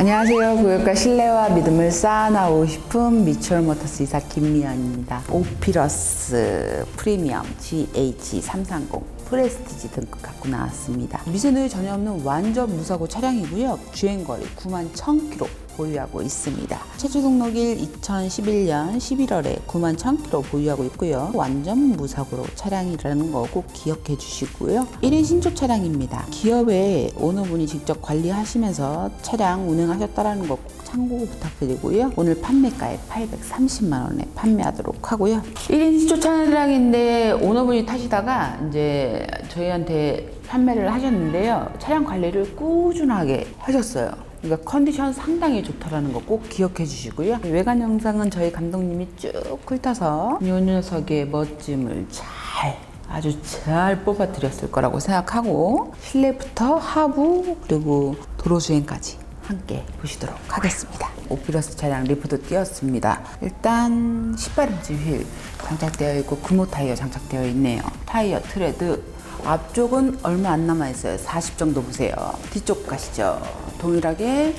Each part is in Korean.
안녕하세요. 고객과 신뢰와 믿음을 쌓아나오고 싶은 미추얼 모터스 이사 김미연입니다. 오피러스 프리미엄 GH330 프레스티지 등급 갖고 나왔습니다. 미세노유 전혀 없는 완전 무사고 차량이고요. 주행거리 9만 1000km 보유하고 있습니다. 최초 등록일 2011년 11월에 9만 1000km 보유하고 있고요. 완전 무사고로 차량이라는 거 꼭 기억해 주시고요. 1인 신조 차량입니다. 기업의 오너분이 직접 관리하시면서 차량 운행하셨다라는 거 꼭 참고 부탁드리고요. 오늘 판매가에 830만 원에 판매하도록 하고요. 1인 신조 차량인데 오너분이 타시다가 이제 저희한테 판매를 하셨는데요. 차량 관리를 꾸준하게 하셨어요. 그러니까 컨디션 상당히 좋다라는 거 꼭 기억해 주시고요. 외관 영상은 저희 감독님이 쭉 훑어서 이 녀석의 멋짐을 잘 아주 잘 뽑아 드렸을 거라고 생각하고 실내부터 하부 그리고 도로 주행까지 함께 보시도록 하겠습니다. 오피러스 차량 리프도 띄었습니다. 일단 18인치 휠 장착되어 있고 금호 타이어 장착되어 있네요. 타이어 트레드 앞쪽은 얼마 안 남아 있어요. 40 정도 보세요. 뒤쪽 가시죠. 동일하게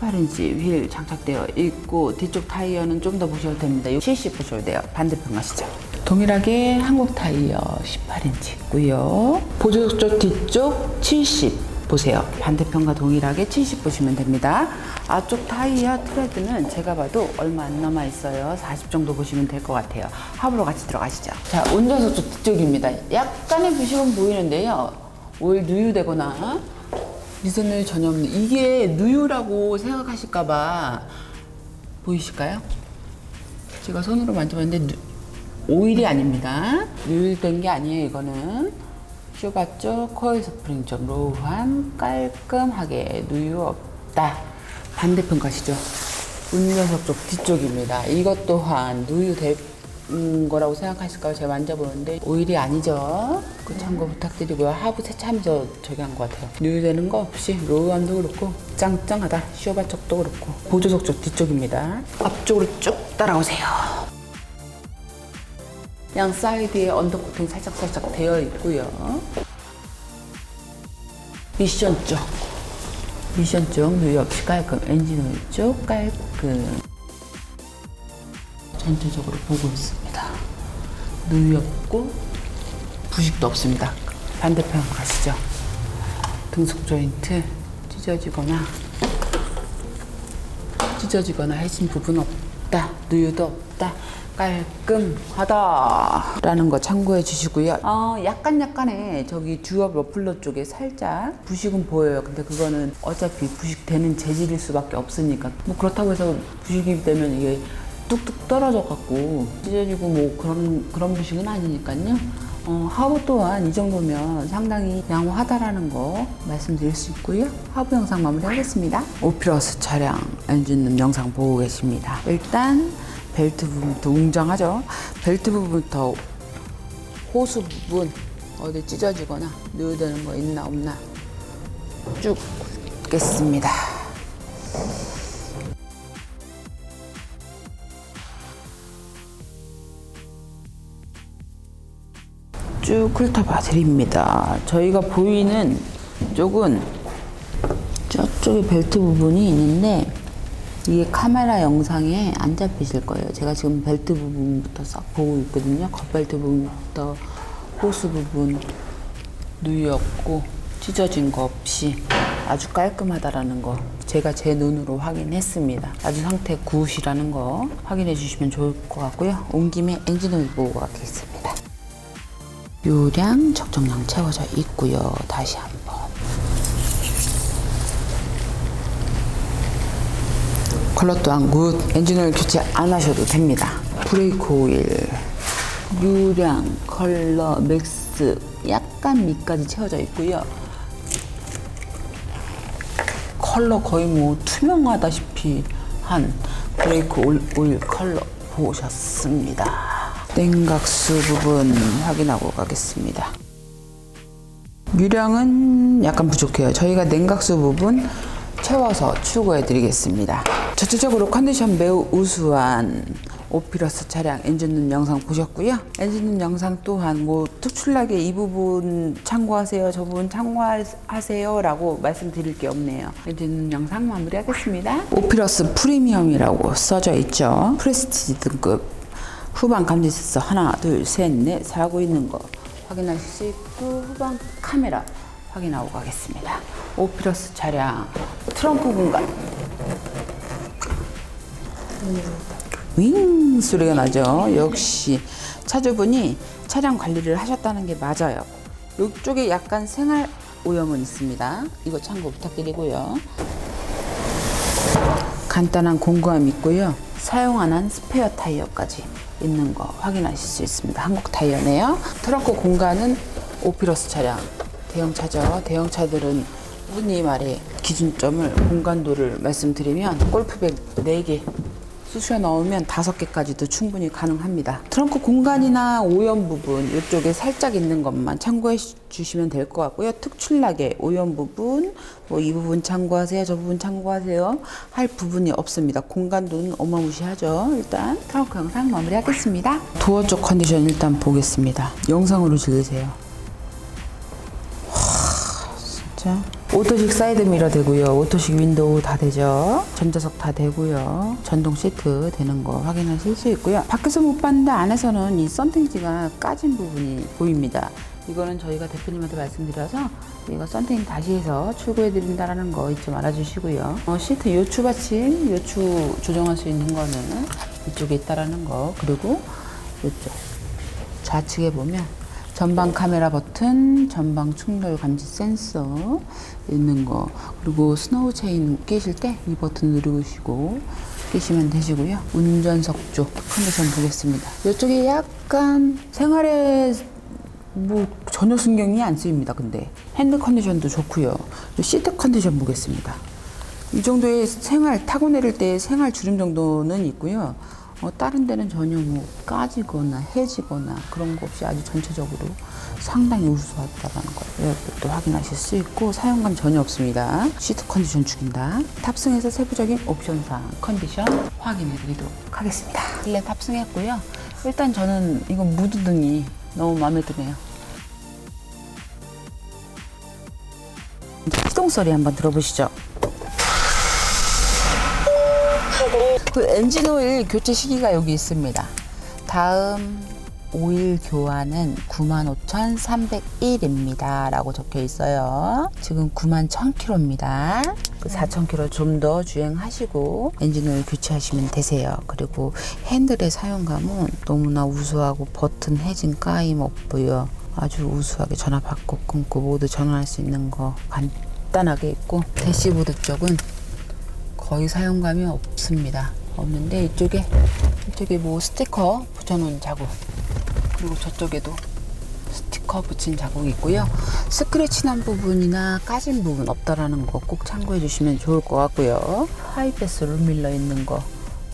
18인치 휠 장착되어 있고 뒤쪽 타이어는 좀 더 보셔도 됩니다. 70 보셔도 돼요. 반대편 가시죠. 동일하게 한국 타이어 18인치 있고요. 보조 쪽 뒤쪽 70 보세요. 반대편과 동일하게 70 보시면 됩니다. 앞쪽 타이어 트레드는 제가 봐도 얼마 안 남아 있어요. 40 정도 보시면 될 것 같아요. 합으로 같이 들어가시죠. 자, 운전석 쪽 뒤쪽입니다. 약간의 부식은 보이는데요. 오일 누유되거나 미세누유 전혀 없는 이게 누유라고 생각하실까봐 보이실까요? 제가 손으로 만져봤는데 누- 오일이 아닙니다. 누유된 게 아니에요. 이거는 슈가 쪽 코일 스프링 쪽 로우한 깔끔하게 누유 없다. 반대편 가시죠. 운전석 쪽 뒤쪽입니다. 이것 또한 누유된 거라고 생각하실까요? 제가 만져보는데 오일이 아니죠. 그 참고 부탁드리고요. 하부 세차하면서 저기 한 것 같아요. 누유되는 거 없이 로우함도 그렇고 짱짱하다. 쇼바 쪽도 그렇고 보조석 쪽 뒤쪽입니다. 앞쪽으로 쭉 따라오세요. 양 사이드에 언더코팅 살짝살짝 되어 있고요. 미션 쪽. 미션 쪽 누유 없이 깔끔. 엔진 오일 쪽 깔끔. 전체적으로 보고 있습니다. 누유 없고 부식도 없습니다. 반대편 가시죠. 등속 조인트 찢어지거나 찢어지거나 해진 부분 없다. 누유도 없다. 깔끔하다라는 거 참고해 주시고요. 어, 약간 약간의 저기 듀얼 러플러 쪽에 살짝 부식은 보여요. 근데 그거는 어차피 부식되는 재질일 수밖에 없으니까 뭐 그렇다고 해서 부식이 되면 이게 뚝뚝 떨어져 갖고 찢어지고 뭐 그런 그런 부식은 아니니까요. 어, 하부 또한 이 정도면 상당히 양호하다라는 거 말씀드릴 수 있고요. 하부 영상 마무리하겠습니다. 오피러스 차량 엔진룸 영상 보고 계십니다. 일단 벨트 부분부터 웅장하죠. 벨트 부분부터 호수 부분 어디 찢어지거나 누유되는 거 있나 없나 쭉 긋겠습니다. 쭉 훑어봐 드립니다. 저희가 보이는 쪽은 저쪽에 벨트 부분이 있는데 이게 카메라 영상에 안 잡히실 거예요. 제가 지금 벨트 부분부터 싹 보고 있거든요. 겉벨트 부분부터 호스 부분 누유 없고 찢어진 거 없이 아주 깔끔하다라는 거 제가 제 눈으로 확인했습니다. 아주 상태 굿이라는 거 확인해 주시면 좋을 것 같고요. 온 김에 엔진 오일 보고 가겠습니다. 요량 적정량 채워져 있고요. 다시 한번 컬러 또한 굿 엔진오일 교체 안 하셔도 됩니다. 브레이크 오일 유량 컬러 맥스 약간 밑까지 채워져 있고요. 컬러 거의 뭐 투명하다시피 한 브레이크 오일, 오일 컬러 보셨습니다. 냉각수 부분 확인하고 가겠습니다. 유량은 약간 부족해요. 저희가 냉각수 부분 채워서 추구해 드리겠습니다. 전체적으로 컨디션 매우 우수한 오피러스 차량 엔진룸 영상 보셨고요. 엔진룸 영상 또한 뭐 특출나게 이 부분 참고하세요, 저 부분 참고하세요 라고 말씀드릴 게 없네요. 엔진룸 영상 마무리하겠습니다. 오피러스 프리미엄이라고 써져 있죠. 프레스티지 등급 후방 감지 센서 하나, 둘, 셋, 넷 사고 있는 거 확인하실 수 있고 후방 카메라 확인하고 가겠습니다. 오피러스 차량 트렁크 공간 윙 소리가 나죠. 역시 차주분이 차량 관리를 하셨다는 게 맞아요. 이쪽에 약간 생활 오염은 있습니다. 이거 참고 부탁드리고요. 간단한 공구함 있고요. 사용 안 한 스페어 타이어까지 있는 거 확인하실 수 있습니다. 한국 타이어네요. 트렁크 공간은 오피러스 차량 대형차죠. 대형차들은 흔히 말해 기준점을 공간도를 말씀드리면 골프백 4개 쑤셔 넣으면 다섯 개까지도 충분히 가능합니다. 트렁크 공간이나 오염 부분 이쪽에 살짝 있는 것만 참고해 주시면 될 것 같고요. 특출나게 오염 부분 뭐 이 부분 참고하세요, 저 부분 참고하세요 할 부분이 없습니다. 공간도는 어마무시하죠. 일단 트렁크 영상 마무리하겠습니다. 도어 쪽 컨디션 일단 보겠습니다. 영상으로 즐기세요. 진짜 오토식 사이드 미러 되고요. 오토식 윈도우 다 되죠? 전자석 다 되고요. 전동 시트 되는 거 확인하실 수 있고요. 밖에서 못 봤는데 안에서는 이 썬팅지가 까진 부분이 보입니다. 이거는 저희가 대표님한테 말씀드려서 이거 썬팅 다시 해서 출고해 드린다라는 거 잊지 말아 주시고요. 어, 시트 요추 받침 요추 조정할 수 있는 거는 이쪽에 있다라는 거. 그리고 이쪽 좌측에 보면 전방 카메라 버튼, 전방 충돌 감지 센서 있는 거, 그리고 스노우 체인 끼실 때 이 버튼 누르시고 끼시면 되시고요. 운전석 쪽 컨디션 보겠습니다. 이쪽에 약간 생활에 뭐 전혀 신경이 안 쓰입니다. 근데 핸드 컨디션도 좋고요. 이 시트 컨디션 보겠습니다. 이 정도의 생활 타고 내릴 때 생활 주름 정도는 있고요. 어, 다른 데는 전혀 뭐 까지거나 해지거나 그런 거 없이 아주 전체적으로 상당히 우수하다라는 걸또 확인하실 수 있고 사용감 전혀 없습니다. 시트 컨디션 죽인다. 탑승해서 세부적인 옵션상 컨디션 확인해 드리도록 하겠습니다. 일레 탑승했고요. 일단 저는 이거 무드등이 너무 마음에 드네요. 시동 소리 한번 들어보시죠. 그 엔진 오일 교체 시기가 여기 있습니다. 다음 오일 교환은 95,301입니다. 라고 적혀 있어요. 지금 91,000km입니다. 그 4,000km 좀 더 주행하시고 엔진 오일 교체하시면 되세요. 그리고 핸들의 사용감은 너무나 우수하고 버튼 해진 까임 없고요. 아주 우수하게 전화 받고 끊고 모두 전환할 수 있는 거 간단하게 있고 대시보드 쪽은 거의 사용감이 없습니다. 없는데 이쪽에 이쪽에 뭐 스티커 붙여놓은 자국 그리고 저쪽에도 스티커 붙인 자국이 있고요. 스크래치 난 부분이나 까진 부분 없다라는 거 꼭 참고해 주시면 좋을 것 같고요. 하이패스 룸밀러 있는 거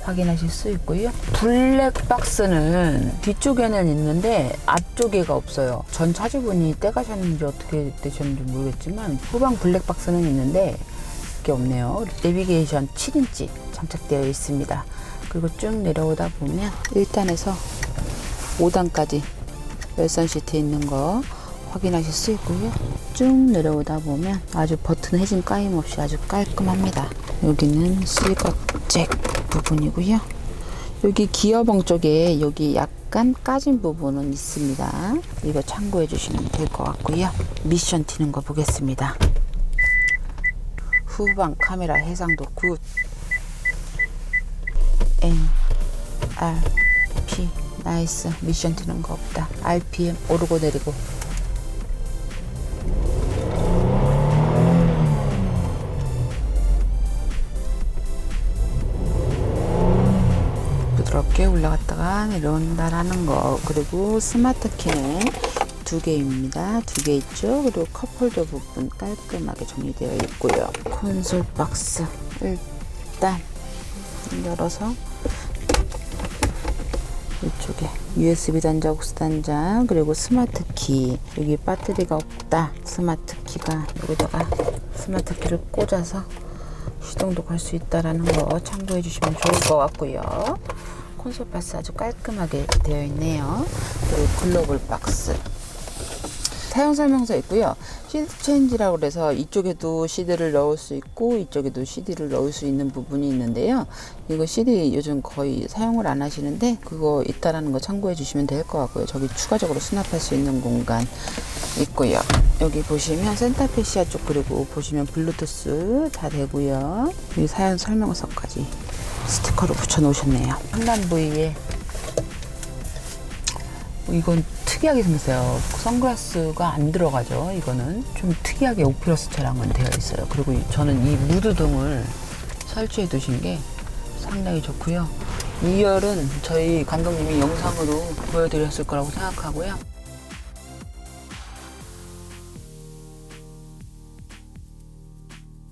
확인하실 수 있고요. 블랙 박스는 뒤쪽에는 있는데 앞쪽에가 없어요. 전 차주분이 떼가셨는지 어떻게 되셨는지 모르겠지만 후방 블랙 박스는 있는데 게 없네요. 내비게이션 7인치 장착되어 있습니다. 그리고 쭉 내려오다 보면 1단에서 5단까지 열선 시트 있는 거 확인하실 수 있고요. 쭉 내려오다 보면 아주 버튼 해진 까임 없이 아주 깔끔합니다. 여기는 실거잭 부분이고요. 여기 기어봉 쪽에 여기 약간 까진 부분은 있습니다. 이거 참고해 주시면 될 것 같고요. 미션 튀는 거 보겠습니다. 후방 카메라 해상도 굿 N R P 나이스 미션 트는 거 없다 RPM 오르고 내리고 부드럽게 올라갔다가 내려온다라는 거 그리고 스마트 키는 두 개입니다. 두 개 있죠. 그리고 컵홀더 부분 깔끔하게 정리되어 있고요. 콘솔 박스 일단 열어서 이쪽에 USB 단자, 옥스 단자, 그리고 스마트 키. 여기 배터리가 없다. 스마트 키가 여기다가 스마트 키를 꽂아서 시동도 걸 수 있다라는 거 참고해 주시면 좋을 것 같고요. 콘솔 박스 아주 깔끔하게 되어 있네요. 그리고 글로벌 박스. 사용 설명서 있고요. CD 체인지라고 그래서 이쪽에도 CD를 넣을 수 있고 이쪽에도 CD를 넣을 수 있는 부분이 있는데요. 이거 CD 요즘 거의 사용을 안 하시는데 그거 있다라는 거 참고해 주시면 될 것 같고요. 저기 추가적으로 수납할 수 있는 공간 있고요. 여기 보시면 센터페시아 쪽 그리고 보시면 블루투스 다 되고요. 여기 사용 설명서까지 스티커로 붙여 놓으셨네요. 상단 부위에 어, 이건 특이하게 생겼어요. 선글라스가 안 들어가죠. 이거는 좀 특이하게 차량은 되어 있어요. 그리고 이- 저는 이 무드등을 설치해 두신 게 상당히 좋고요. 2열은 저희 감독님이 영상으로 보여드렸을 거라고 생각하고요.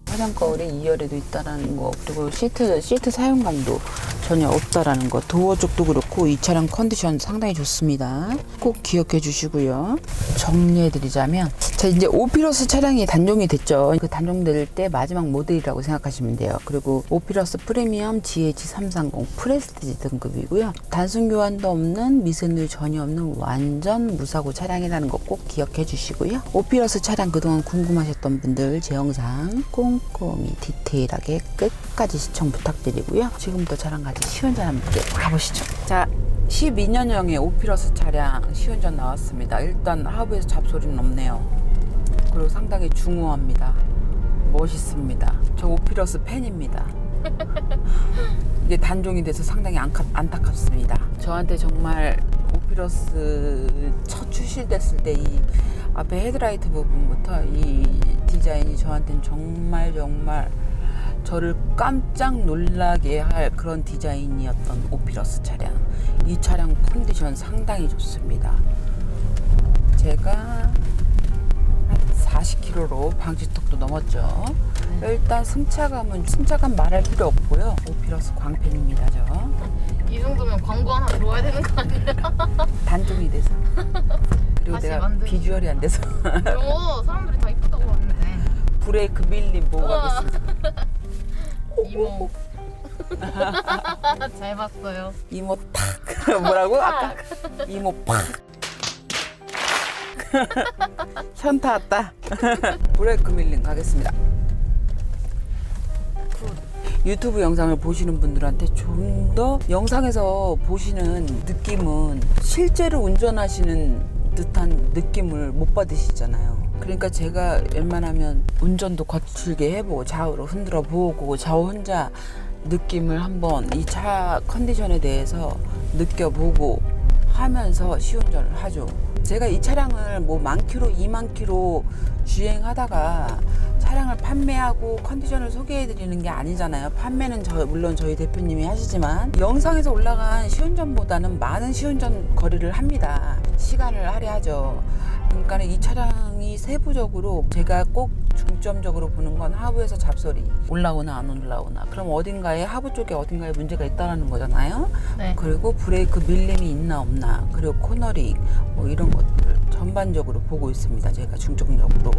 화장 거울이 2열에도 있다라는 거 그리고 시트 시트 사용감도 전혀 없다라는 거. 도어 쪽도 그렇고 이 차량 컨디션 상당히 좋습니다. 꼭 기억해 주시고요. 정리해 드리자면 자 이제 오피러스 차량이 단종이 됐죠 그 단종될 때 마지막 모델이라고 생각하시면 돼요 그리고 오피러스 프리미엄 GH330 프레스티지 등급이고요 단순 교환도 없는 미세누 전혀 없는 완전 무사고 차량이라는 거 꼭 기억해 주시고요 오피러스 차량 그동안 궁금하셨던 분들 제 영상 꼼꼼히 디테일하게 끝까지 시청 부탁드리고요. 지금부터 저랑 같이 시운전 함께 가보시죠. 자, 12년형의 오피러스 차량 시운전 나왔습니다. 일단 하부에서 잡소리는 없네요. 그리고 상당히 중후합니다. 멋있습니다. 저 오피러스 팬입니다. 이게 단종이 돼서 상당히 안타, 안타깝습니다. 저한테 정말 오피러스 첫 출시됐을 때 이 앞에 헤드라이트 부분부터 이 디자인이 저한테는 정말 정말 저를 깜짝 놀라게 할 그런 디자인이었던 오피러스 차량. 이 차량 컨디션 상당히 좋습니다. 제가 한 40km로 방지턱도 넘었죠. 일단 승차감은 승차감 말할 필요 없고요. 오피러스 광팬입니다, 저. 이 정도면 광고 하나 들어와야 되는 거 아니야? 단종이 돼서. 그리고 다시 내가 만들기. 비주얼이 안 돼서 이거 사람들이 다 이쁘다고 하는데 브레이크 밀림 보고 우와. 가겠습니다. 이모 잘 봤어요 이모 탁 뭐라고 아까 이모 팍 현타 왔다 브레이크 밀림 가겠습니다 유튜브 영상을 보시는 분들한테 좀 더 영상에서 보시는 느낌은 실제로 운전하시는 듯한 느낌을 못 받으시잖아요. 그러니까 제가 웬만하면 운전도 거칠게 해보고 좌우로 흔들어 보고 저 혼자 느낌을 한번 이 차 컨디션에 대해서 느껴보고 하면서 시운전을 하죠. 제가 이 차량을 뭐 만 킬로, 2만 킬로 주행하다가 차량을 판매하고 컨디션을 소개해 드리는 게 아니잖아요. 판매는 저, 물론 저희 대표님이 하시지만 영상에서 올라간 시운전보다는 많은 시운전 거리를 합니다. 시간을 할애하죠. 그러니까 이 차량이 세부적으로 제가 꼭 중점적으로 보는 건 하부에서 잡소리 올라오나 안 올라오나. 그럼 어딘가에 하부 쪽에 어딘가에 문제가 있다라는 거잖아요. 네. 그리고 브레이크 밀림이 있나 없나. 그리고 코너링 뭐 이런 것들 전반적으로 보고 있습니다. 제가 중점적으로.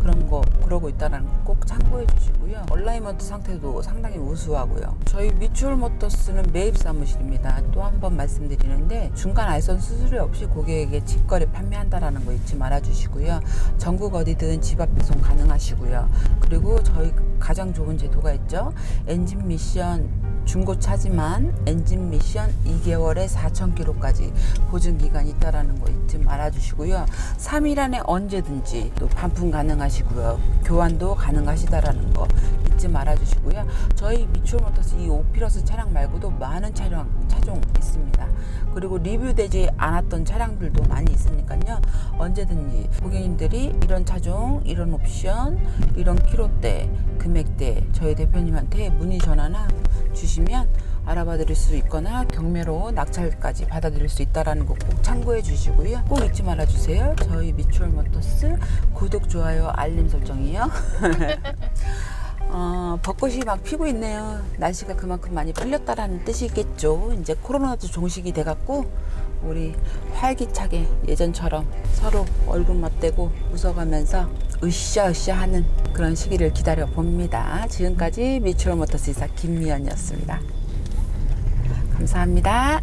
그런 거 그러고 있다는 거꼭 참고해 주시고요. 얼라이먼트 상태도 상당히 우수하고요. 저희 미추홀 모터스는 매입 사무실입니다. 또 한 번 말씀드리는데 중간 알선 수수료 없이 고객에게 직거래 판매한다라는 거 잊지 말아 주시고요. 전국 어디든 집앞 배송 가능하시고요. 그리고 저희 가장 좋은 제도가 있죠. 엔진 미션 중고차지만 엔진 미션 2개월에 4,000km까지 보증 기간이 있다라는 거 잊지 말아 주시 고요. 3일 안에 언제든지 또 반품 가능하시고요. 교환도 가능하시다라는 거 잊지 말아 주시고요. 저희 미추홀 모터스 이 오피러스 차량 말고도 많은 차량 차종 있습니다. 그리고 리뷰되지 않았던 차량들도 많이 있으니까요. 언제든지 고객님들이 이런 차종, 이런 옵션, 이런 키로대, 금액대 저희 대표님한테 문의 전화나 주시면 알아봐 드릴 수 있거나 경매로 낙찰까지 받아들일 수 있다라는 거 꼭 참고해 주시고요. 꼭 잊지 말아 주세요. 저희 미추홀 모터스 구독, 좋아요, 알림 설정이요. 어, 벚꽃이 막 피고 있네요. 날씨가 그만큼 많이 풀렸다라는 뜻이겠죠. 이제 코로나도 종식이 돼갖고 우리 활기차게 예전처럼 서로 얼굴 맞대고 웃어가면서 으쌰으쌰 하는 그런 시기를 기다려 봅니다. 지금까지 미추홀 모터스 이사 김미연이었습니다. 감사합니다.